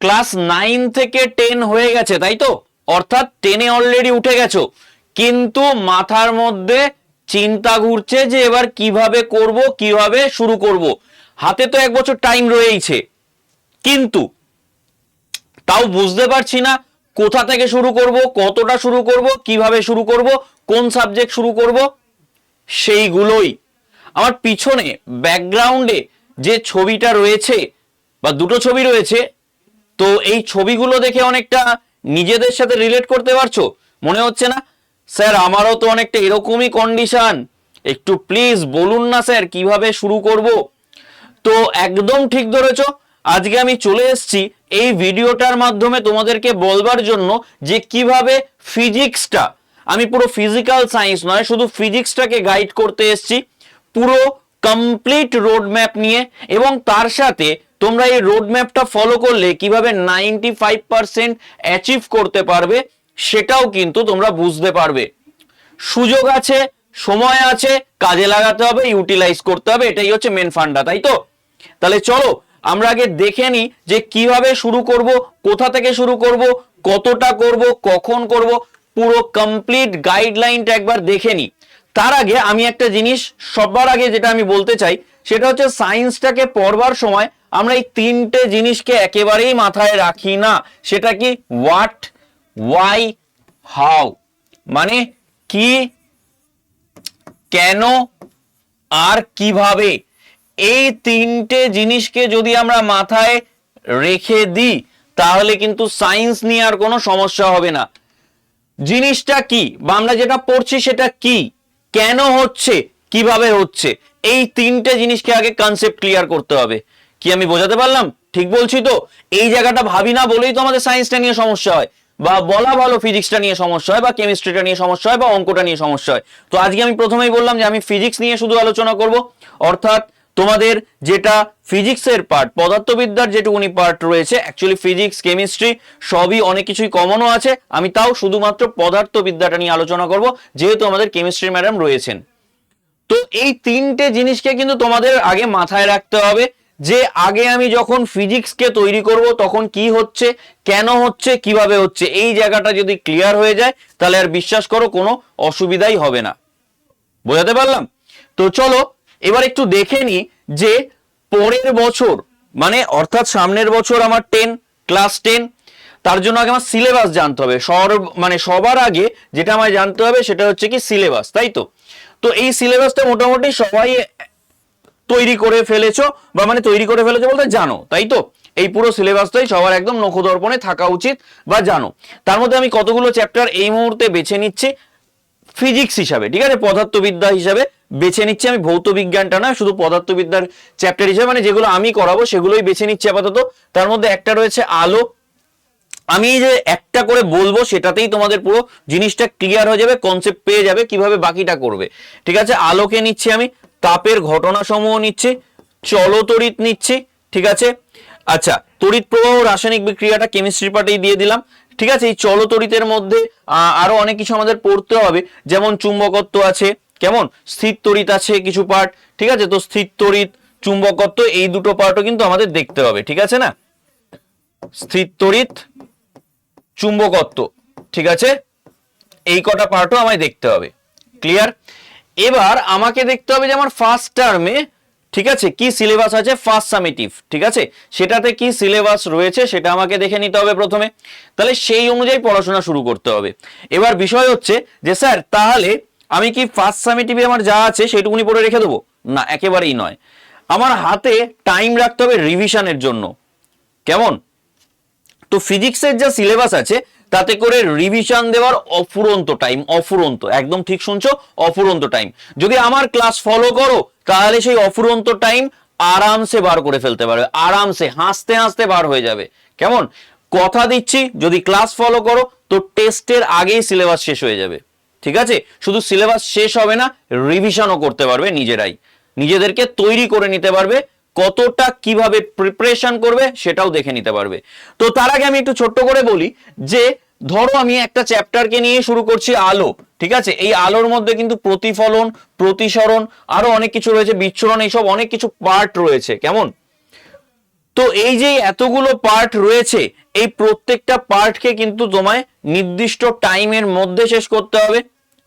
Class nine থেকে ten হয়ে গেছে, তাই তো? অর্থাৎ টেনে অলরেডি উঠে গেছো। কিন্তু মাথার মধ্যে চিন্তা ঘুরছে যে এবার কীভাবে করব, কীভাবে শুরু করব। হাতে তো এক বছর টাইম রয়েইছে। কিন্তু তাও বুঝতে পারছি না কোথা থেকে শুরু করব, কতটা শুরু করব, কীভাবে শুরু করব, কোন সাবজেক্ট শুরু করব, সেইগুলোই। আমার পিছনে ব্যাকগ্রাউন্ডে যে ছবিটা রয়েছে, বা দুটো ছবি রয়েছে তো এই ছবিগুলো দেখে অনেকটা নিজেদের সাথে রিলেট করতে পারছ? মনে হচ্ছে না? স্যার, আমারও তো অনেকটা এরকমই কন্ডিশন একটু প্লিজ বলুন না স্যার, কীভাবে শুরু করব? তো একদম ঠিক ধরেছ। আজকে আমি চলে এসেছি এই ভিডিওটার মাধ্যমে তোমাদেরকে বলবার জন্য যে কীভাবে ফিজিক্সটা আমি পুরো ফিজিক্যাল সায়েন্স নয়, শুধু ফিজিক্সটাকে গাইড করতে এসেছি। পুরো কমপ্লিট রোড ম্যাপ নিয়ে এবং তার সাথে তোমরা এই রোড ম্যাপটা ফলো করলে কীভাবে নাইনটি ফাইভ পার্সেন্ট অ্যাচিভ করতে পারবে, সেটাও কিন্তু তোমরা বুঝতে পারবে। সুযোগ আছে, সময় আছে, কাজে লাগাতে হবে ইউটিলাইজ করতে হবে, এটাই হচ্ছে মেন ফান্ডা তাই তো? তাহলে চলো, আমরা আগে দেখে নিই যে কীভাবে শুরু করব, কোথা থেকে শুরু করব, কতটা করব, কখন করব, পুরো কমপ্লিট গাইডলাইনটা একবার দেখে নিই। তার আগে আমি একটা জিনিস সবার আগে যেটা আমি বলতে চাই, সেটা হচ্ছে সায়েন্সটাকে পড়বার সময় আমরা এই তিনটে জিনিসকে একেবারেই মাথায় রাখি না। সেটা কি? হোয়াট ওয়াই হাউ মানে কি? কেন? আর কীভাবে? এই তিনটে জিনিসকে যদি আমরা মাথায় রেখে দিই, তাহলে কিন্তু সায়েন্স নিয়ে আর কোনো সমস্যা হবে না। জিনিসটা কি? বা আমরা যেটা পড়ছি সেটা কি? কেন হচ্ছে? কীভাবে হচ্ছে? এই তিনটে জিনিসকে আগে কনসেপ্ট ক্লিয়ার করতে হবে। কি আমি বোঝাতে পারলাম? ঠিক বলছি তো? এই জায়গাটা ভাবি না বলেই তো আমাদের সায়েন্সটা নিয়ে সমস্যা হয়। বা বলা ভালো ফিজিক্সটা নিয়ে সমস্যা হয়, বা কেমিস্ট্রিটা নিয়ে সমস্যা হয়, বা অঙ্কটা নিয়ে সমস্যা হয়। তো আজকে আমি প্রথমেই বললাম যে আমি ফিজিক্স নিয়ে শুধু আলোচনা করব। অর্থাৎ তোমাদের যেটা ফিজিক্সের পার্ট পদার্থবিদ্যার যেটুকুনি পার্ট রয়েছে অ্যাকচুয়ালি ফিজিক্স কেমিস্ট্রি সবই অনেক কিছুই কমনও আছে। আমি তাও শুধুমাত্র পদার্থবিদ্যাটা নিয়ে আলোচনা করব, যেহেতু আমাদের কেমিস্ট্রি ম্যাডাম রয়েছেন। তো এই তিনটে জিনিসকে কিন্তু তোমাদের আগে মাথায় রাখতে হবে। যে আগে আমি যখন ফিজিক্সকে তৈরি করব, তখন কি হচ্ছে, কেন হচ্ছে, কীভাবে হচ্ছে, এই জায়গাটা যদি ক্লিয়ার হয়ে যায়, তাহলে আর বিশ্বাস করো কোনো অসুবিধাই হবে না। বোঝাতে পারলাম? তো চলো, এবার একটু দেখে নি যে পরের বছর মানে অর্থাৎ সামনের বছর আমার টেন ক্লাস টেন তার জন্য আগে আমার সিলেবাস জানতে হবে। সর মানে সবার আগে যেটা আমায় জানতে হবে সেটা হচ্ছে কি সিলেবাস তাই তো? তো এই সিলেবাসটা মোটামুটি সবাই তৈরি করে ফেলেছো, বা মানে তৈরি করে ফেলেছো বলতে জানো, তাই তো? এই পুরো সিলেবাসটাই সবার একদম নখদর্পণে থাকা উচিত বা জানো। তার মধ্যে আমি কতগুলো চ্যাপ্টার এই মুহূর্তে বেছে নিচ্ছি ফিজিক্স হিসাবে, ঠিক আছে? পদার্থবিদ্যা হিসাবে বেছে নিচ্ছি আমি, ভৌত বিজ্ঞানটা না, শুধু পদার্থবিদ্যার চ্যাপ্টার হিসাবে মানে যেগুলো আমি করাবো সেগুলোই বেছে নিচ্ছি আপাতত। তার মধ্যে একটা রয়েছে আলো। আমি যে একটা করে বলব, সেটাতেই তোমাদের পুরো জিনিসটা ক্লিয়ার হয়ে যাবে কনসেপ্ট পেয়ে যাবে, কীভাবে বাকিটা করবে। ঠিক আছে? আলোকে নিচ্ছি আমি। তাপের ঘটনা সমূহ নিচ্ছি চলতরিৎ নিচ্ছি, ঠিক আছে? আচ্ছা তড়িৎ প্রবাহ রাসায়নিক বিক্রিয়াটা কেমিস্ট্রি পার্টেই দিয়ে দিলাম, ঠিক আছে? এই চলতরিতের মধ্যে আরও অনেক কিছু আমাদের পড়তে হবে, যেমন চুম্বকত্ব আছে, কেমন? স্থির তড়িৎ আছে কিছু পার্ট ঠিক আছে? তো স্থির তড়িৎ, চুম্বকত্ব, এই দুটো পার্টও কিন্তু আমাদের দেখতে হবে, ঠিক আছে না? স্থির তড়িৎ, চুম্বকত্ব, ঠিক আছে? এই কটা পার্টও আমায় দেখতে হবে ক্লিয়ার এবার আমাকে দেখতে হবে যে আমার ফার্স্ট টার্মে ঠিক আছে, কি সিলেবাস আছে? ফার্স্ট সামেটিভ ঠিক আছে? সেটাতে কি সিলেবাস রয়েছে সেটা আমাকে দেখে নিতে হবে প্রথমে। তাহলে সেই অনুযায়ী পড়াশোনা শুরু করতে হবে। এবার বিষয় হচ্ছে যে, স্যার, তাহলে আমি কি ফার্স্ট সামেটিভে আমার যা আছে সেটুকুনি পড়ে রেখে দেবো? না, একেবারেই নয়। আমার হাতে টাইম রাখতে হবে রিভিশনের জন্য। কেমন? তো ফিজিক্সের যা সিলেবাস আছে তাতে করে রিভিশন দেওয়ার অফুরন্ত টাইম অফুরন্ত, একদম ঠিক শুনছো, অফুরন্ত টাইম যদি আমার ক্লাস ফলো করো, তাহলে সেই অফুরন্ত টাইম আরামসে বার করে ফেলতে পারবে, আরামসে, হাসতে হাসতে বার হয়ে যাবে। কেমন? কথা দিচ্ছি, যদি ক্লাস ফলো করো, তো টেস্টের আগেই সিলেবাস শেষ হয়ে যাবে। ঠিক আছে? শুধু সিলেবাস শেষ হবে না রিভিশনও করতে পারবে নিজেরাই। নিজেদেরকে তৈরি করে নিতে পারবে কতটা কীভাবে প্রিপারেশন করবে সেটাও দেখে নিতে পারবে। তো তার আগে আমি একটু ছোট্ট করে বলি যে, ধরো আমি একটা চ্যাপ্টারকে নিয়ে শুরু করছি আলো, ঠিক আছে? এই আলোর মধ্যে কিন্তু প্রতিফলন, প্রতিসরণ, আরও অনেক কিছু রয়েছে, বিচ্ছুরণ, এইসব অনেক কিছু পার্ট রয়েছে, কেমন? তো এই যে এতগুলো পার্ট রয়েছে, এই প্রত্যেকটা পার্টকে কিন্তু তোমায় নির্দিষ্ট টাইমের মধ্যে শেষ করতে হবে।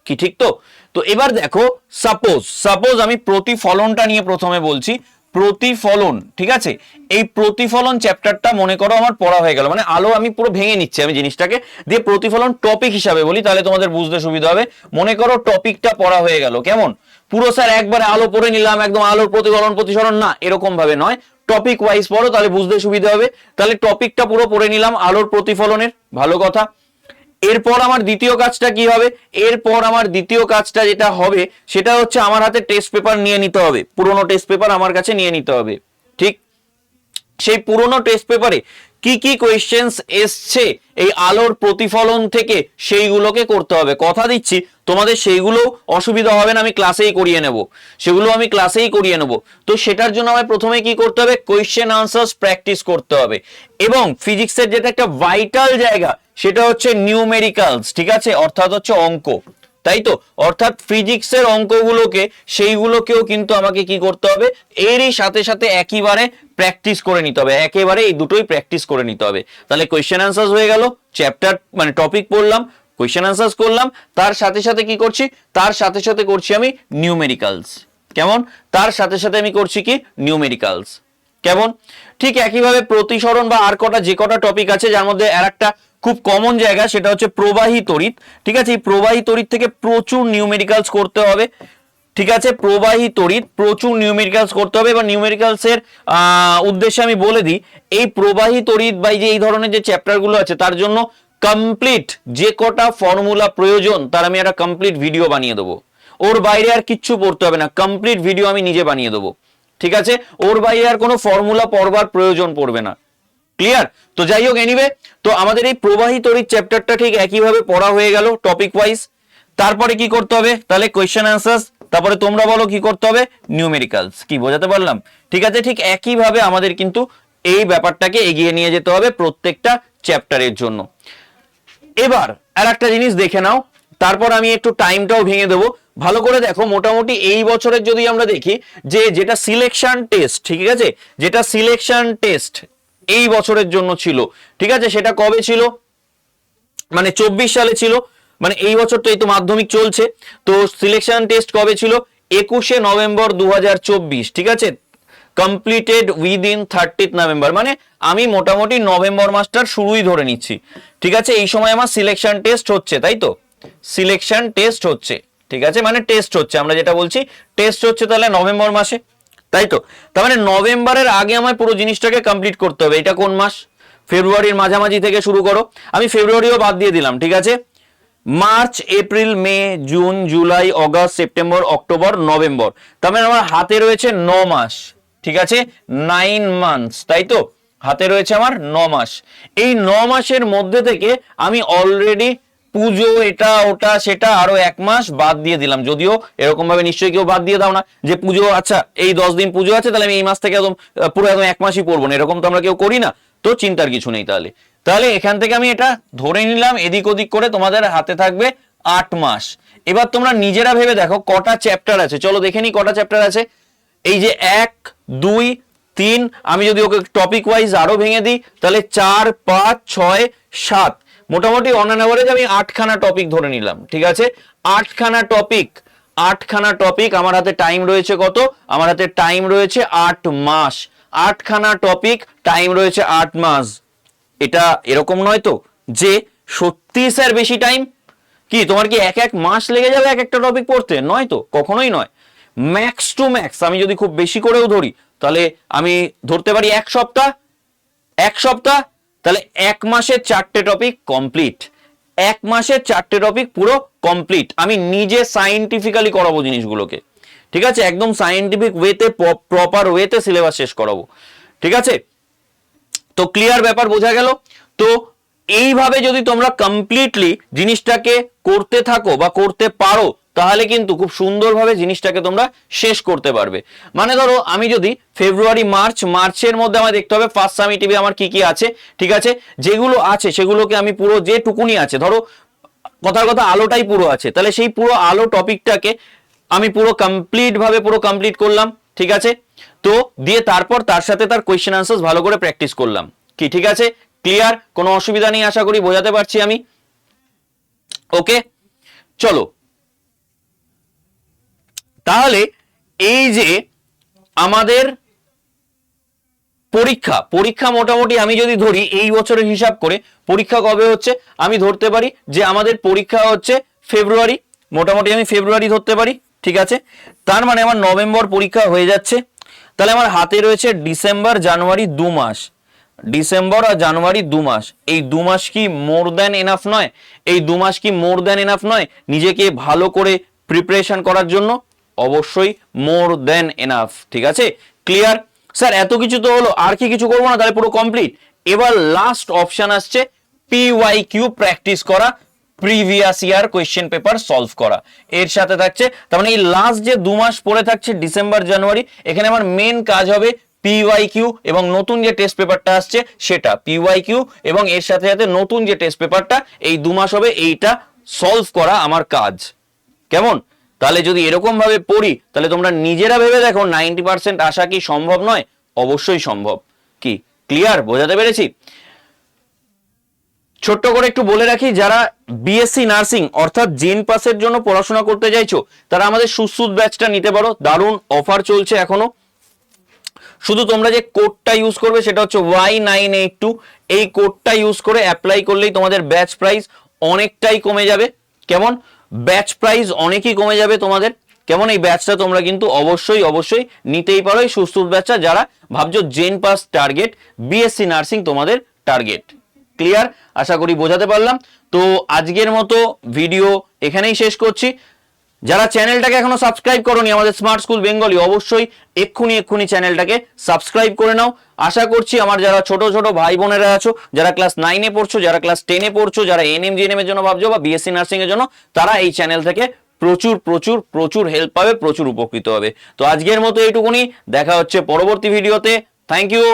কি ঠিক তো? তো এবার দেখো সাপোজ সাপোজ আমি প্রতিফলনটা নিয়ে প্রথমে বলছি প্রতিফলন, ঠিক আছে? এই প্রতিফলন চ্যাপ্টারটা মনে করো আমার পড়া হয়ে গেল। মানে আলো আমি পুরো ভেঙে নিচ্ছি আমি জিনিসটাকে। দিয়ে প্রতিফলন টপিক হিসাবে বলি, তাহলে তোমাদের বুঝতে সুবিধা হবে। মনে করো টপিকটা পড়া হয়ে গেল, কেমন? পুরো স্যার একবারে আলো পড়ে নিলাম, একদম আলোর প্রতিফলন, প্রতিসরণ, না এরকম ভাবে নয়। টপিক ওয়াইজ পড়ো, তাহলে বুঝতে সুবিধা হবে। তাহলে টপিকটা পুরো পড়ে নিলাম, আলোর প্রতিফলনের। ভালো কথা। এরপর আমার দ্বিতীয় কাজটা কি হবে? এরপর আমার দ্বিতীয় কাজটা যেটা হবে, সেটা হচ্ছে আমার হাতে টেস্ট পেপার নিয়ে নিতে হবে। পুরোনো টেস্ট পেপার আমার কাছে নিয়ে নিতে হবে। ঠিক? সেই পুরনো টেস্ট পেপারে কি কি কোয়েশ্চেন্স এসছে, এই আলোর প্রতিফলন থেকে সেইগুলোকে করতে হবে। কথা দিচ্ছি, তোমাদের সেইগুলো অসুবিধা হবে না, আমি ক্লাসেই করিয়ে নেব। সেগুলো আমি ক্লাসেই করিয়ে নেব। তো সেটার জন্য আমায় প্রথমে কি করতে হবে? কোয়েশ্চেন আনসার্স প্র্যাকটিস করতে হবে। এবং ফিজিক্সের যেটা একটা ভাইটাল জায়গা সেটা হচ্ছে নিউমেরিক্যালস ঠিক আছে? অর্থাৎ হচ্ছে অঙ্ক। তাই তো? অর্থাৎ ফিজিক্সের অঙ্কগুলোকে, সেইগুলোকেও কিন্তু আমাকে কি করতে হবে? এরই সাথে সাথে একইবারে প্র্যাকটিস করে নিতে হবে। একেবারে এই দুটোই প্র্যাকটিস করে নিতে হবে। তাহলে কোয়েশ্চেন আনসার্স হয়ে গেল। চ্যাপ্টার মানে টপিক পড়লাম কোয়েশ্চেন আনসার্স করলাম। তার সাথে সাথে কি করছি? তার সাথে সাথে করছি আমি নিউমেরিক্যালস কেমন? তার সাথে সাথে আমি করছি কি? নিউমেরিক্যালস কেমন? ঠিক একইভাবে প্রতিসরণ বা আর কটা, যে কটা টপিক আছে, যার মধ্যে আর একটা খুব কমন জায়গা, সেটা হচ্ছে প্রবাহী তড়িৎ। ঠিক আছে? এই প্রবাহী তড়িৎ থেকে প্রচুর নিউমেরিক্যালস করতে হবে। ঠিক আছে? প্রবাহী তড়িৎ প্রচুর নিউমেরিক্যালস করতে হবে। বা নিউমেরিক্যালস এর উদ্দেশ্যে আমি বলে দিই, এই প্রবাহী তড়িৎ বা যে, এই ধরনের যে চ্যাপ্টারগুলো আছে, তার জন্য কমপ্লিট যে কটা ফর্মুলা প্রয়োজন, তার আমি একটা কমপ্লিট ভিডিও বানিয়ে দেবো। ওর বাইরে আর কিচ্ছু পড়তে হবে না। কমপ্লিট ভিডিও আমি নিজে বানিয়ে দেবো। ঠিক আছে? ওর বাইরে আর কোনো ফর্মুলা পড়বার প্রয়োজন পড়বে না। ক্লিয়ার তো যাই হোক এনিওয়ে তো আমাদের এই প্রবাহী তড়িৎ চ্যাপ্টারটা ঠিক একইভাবে পড়া হয়ে গেল টপিক ওয়াইজ তারপরে কি করতে হবে? তাহলে কোয়েশ্চেন অ্যান্সার্স তারপরে তোমরা বলো কি করতে হবে? নিউমেরিক্যালস কি বোঝাতে পারলাম? ঠিক আছে, ঠিক একইভাবে আমাদের কিন্তু এই ব্যাপারটাকে এগিয়ে নিয়ে যেতে হবে প্রত্যেকটা চ্যাপ্টারের জন্য। এবার আর একটা জিনিস দেখে নাও, তারপর আমি একটু টাইমটাও ভেঙে দেবো। ভালো করে দেখো, মোটামুটি এই বছরের যদি আমরা দেখি, যে যেটা সিলেকশন টেস্ট ঠিক আছে? যেটা সিলেকশন টেস্ট এই বছরের জন্য ছিল। ঠিক আছে? সেটা কবে ছিল? মানে চব্বিশ সালে ছিল। মানে এই বছর তো এই তো মাধ্যমিক চলছে। তো সিলেকশন টেস্ট কবে ছিল? একুশে নভেম্বর দু হাজার চব্বিশ। ঠিক আছে? কমপ্লিটেড উইদিন থার্টিথ নভেম্বর মানে আমি মোটামুটি নভেম্বর মাসটার শুরুই ধরে নিচ্ছি। ঠিক আছে? এই সময় আমার সিলেকশন টেস্ট হচ্ছে, তাই তো? সিলেকশন টেস্ট হচ্ছে। ঠিক আছে? মানে টেস্ট হচ্ছে। আমরা যেটা বলছি টেস্ট হচ্ছে তাহলে নভেম্বর মাসে। তাই তো? তার মানে নভেম্বরের আগে আমায় পুরো জিনিসটাকে কমপ্লিট করতে হবে। এটা কোন মাস? ফেব্রুয়ারির মাঝামাঝি থেকে শুরু করো। আমি ফেব্রুয়ারিও বাদ দিয়ে দিলাম, ঠিক আছে? March, April, May, June, July, August, September, October, November. তার মানে আমার হাতে রয়েছে ন মাস, ঠিক আছে? নাইন মান্থস, তাই তো? হাতে রয়েছে আমার ন মাস। এই ন মাসের মধ্যে থেকে আমি অলরেডি পুজো এটা, ওটা, সেটা আরও এক মাস বাদ দিয়ে দিলাম। যদিও এরকম ভাবে নিশ্চয়ই কেউ বাদ দিয়ে দাও না যে পুজো আচ্ছা এই দশ দিন পুজো আছে, তাহলে আমি এই মাস থেকে একদম পুরো একদম এক মাসই পড়ব না। এরকম তো আমরা কেউ করি না। তো চিন্তার কিছু নেই তাহলে। তাহলে এখান থেকে আমি এটা ধরে নিলাম, এদিক ওদিক করে তোমাদের হাতে থাকবে আট মাস। এবার তোমরা নিজেরা ভেবে দেখো, কটা চ্যাপ্টার আছে। চলো দেখে নি কটা চ্যাপ্টার আছে। এই যে এক, দুই, তিন, আমি যদি ওকে টপিক ওয়াইজ আরও ভেঙে দিই, তাহলে চার, পাঁচ, ছয়, সাত। মোটামুটি অন অ্যান অ্যাভারেজ আমি আটখানা টপিক ধরে নিলাম, ঠিক আছে? আটখানা টপিক আটখানা টপিক আমার হাতে টাইম রয়েছে কত? আমার হাতে টাইম রয়েছে আট মাস। আটখানা টপিক টাইম রয়েছে আট মাস। এটা এরকম নয় তো, যে সত্যি স্যার বেশি টাইম কি, তোমার কি এক এক মাস লেগে যাবে এক একটা টপিক পড়তে? নয় তো, কখনোই নয়। ম্যাক্স টু ম্যাক্স আমি যদি খুব বেশি করেও ধরি, তাহলে আমি ধরতে পারি এক সপ্তাহ? এক সপ্তাহ? তাহলে এক মাসের চারটে টপিক কমপ্লিট এক মাসের চারটে টপিক পুরো কমপ্লিট আমি নিজে সাইন্টিফিক্যালি করাবো জিনিসগুলোকে। ঠিক আছে? একদম সাইন্টিফিক ওয়েতে প্রপার ওয়েতে সিলেবাস শেষ করাবো। ঠিক আছে? তো ক্লিয়ার ব্যাপার বোঝা গেল? তো এইভাবে যদি তোমরা কমপ্লিটলি জিনিসটাকে করতে থাকো বা করতে পারো তাহলে কিন্তু খুব সুন্দরভাবে জিনিসটাকে তোমরা শেষ করতে পারবে। মানে ধরো, আমি যদি ফেব্রুয়ারি, মার্চ, মার্চের মধ্যে আমার দেখতে হবে, ফার্স্ট সামি সামিটিভে আমার কি কি আছে, ঠিক আছে? যেগুলো আছে, সেগুলোকে আমি পুরো যেটুকুনি আছে, ধরো, কথার কথা আলোটাই পুরো আছে, তাহলে সেই পুরো আলো টপিকটাকে আমি পুরো কমপ্লিট ভাবে পুরো কমপ্লিট করলাম, ঠিক আছে? তো দিয়ে তারপর তার সাথে তার কোয়েশ্চেন আনসার্স ভালো করে প্র্যাকটিস করলাম। কি, ঠিক আছে? ক্লিয়ার কোনো অসুবিধা নেই, আশা করি বোঝাতে পারছি আমি। ওকে চলো। তাহলে এই যে আমাদের পরীক্ষা পরীক্ষা মোটামুটি আমি যদি ধরি, এই বছরের হিসাব করে পরীক্ষা কবে হচ্ছে, আমি ধরতে পারি যে আমাদের পরীক্ষা হচ্ছে ফেব্রুয়ারি, মোটামুটি আমি ফেব্রুয়ারি ধরতে পারি, ঠিক আছে? তার মানে আমার নভেম্বর পরীক্ষা হয়ে যাচ্ছে। তাহলে আমার হাতে রয়েছে ডিসেম্বর, জানুয়ারি দু মাস। ডিসেম্বর আর জানুয়ারি দু মাস। এই দু মাস কি মোর দ্যান এনাফ নয়? এই দু মাস কি মোর দ্যান এনাফ নয়? নিজেকে ভালো করে প্রিপারেশন করার জন্য? অবশ্যই মোর দেন এনাফ, ঠিক আছে? ক্লিয়ার স্যার, এত কিছু তো হলো, আর কি কিছু করব না, তাহলে পুরো কমপ্লিট এবার লাস্ট অপশন আসছে পিওয়াই কিউ প্র্যাকটিস করা previous year question paper solve করা। এর সাথে থাকছে, তার মানে এই লাস্ট যে দু মাস পড়ে থাকছে ডিসেম্বর জানুয়ারি এখানে আমার মেন কাজ হবে পিওয়াই কিউ এবং নতুন যে টেস্ট পেপারটা আসছে, সেটা পিওয়াই কিউ এবং এর সাথে সাথে নতুন যে টেস্ট পেপারটা এই দু মাস হবে এইটা সলভ করা আমার কাজ। কেমন? তাহলে যদি এরকম ভাবে পড়ি, তাহলে তোমরা নিজেরা ভেবে দেখো নাইনটি পার্সেন্ট আসা কি সম্ভব নয়? অবশ্যই সম্ভব। কি? ক্লিয়ার বোঝাতে পেরেছি? ছোট্ট করে একটু বলে রাখি, যারা বিএসসি নার্সিং অর্থাৎ জেন পাসের জন্য পড়াশোনা করতে চাইছো, তারা আমাদের সুসুদ ব্যাচটা নিতে পারো। দারুণ অফার চলছে এখনও। শুধু তোমরা যে কোডটা ইউজ করবে, সেটা হচ্ছে ওয়াই নাইন এইট টু এই কোডটা ইউজ করে অ্যাপ্লাই করলেই তোমাদের ব্যাচ প্রাইস অনেকটাই কমে যাবে। কেমন? ব্যাচ প্রাইস অনেকই কমে যাবে তোমাদের। কেমন এই ব্যাচটা তোমরা কিন্তু অবশ্যই অবশ্যই নিতেই পারো এই সুস্থ ব্যাচটা যারা ভাবছ জেন পাস টার্গেট বিএসসি নার্সিং তোমাদের টার্গেট ক্লিয়ার আশা করি বোঝাতে পারলাম। তো আজকের মতো ভিডিও এখানেই শেষ করছি। যারা চ্যানেলটাকে এখনও সাবস্ক্রাইব করনি, আমাদের স্মার্ট স্কুল বেঙ্গলি অবশ্যই এক্ষুনি এক্ষুনি চ্যানেলটাকে সাবস্ক্রাইব করে নাও। আশা করছি আমার যারা ছোট ছোট ভাই বোনেরা আছো, যারা ক্লাস নাইনে পড়ছো, যারা ক্লাস টেনে পড়ছো, যারা এনএম জিএনএম এর জন্য ভাবছ বা বিএসসি নার্সিং এর জন্য, তারা এই চ্যানেল থেকে প্রচুর প্রচুর প্রচুর হেল্প পাবে, প্রচুর উপকৃত হবে। তো আজকের মতো এইটুকুনি, দেখা হচ্ছে পরবর্তী ভিডিওতে থ্যাংক ইউ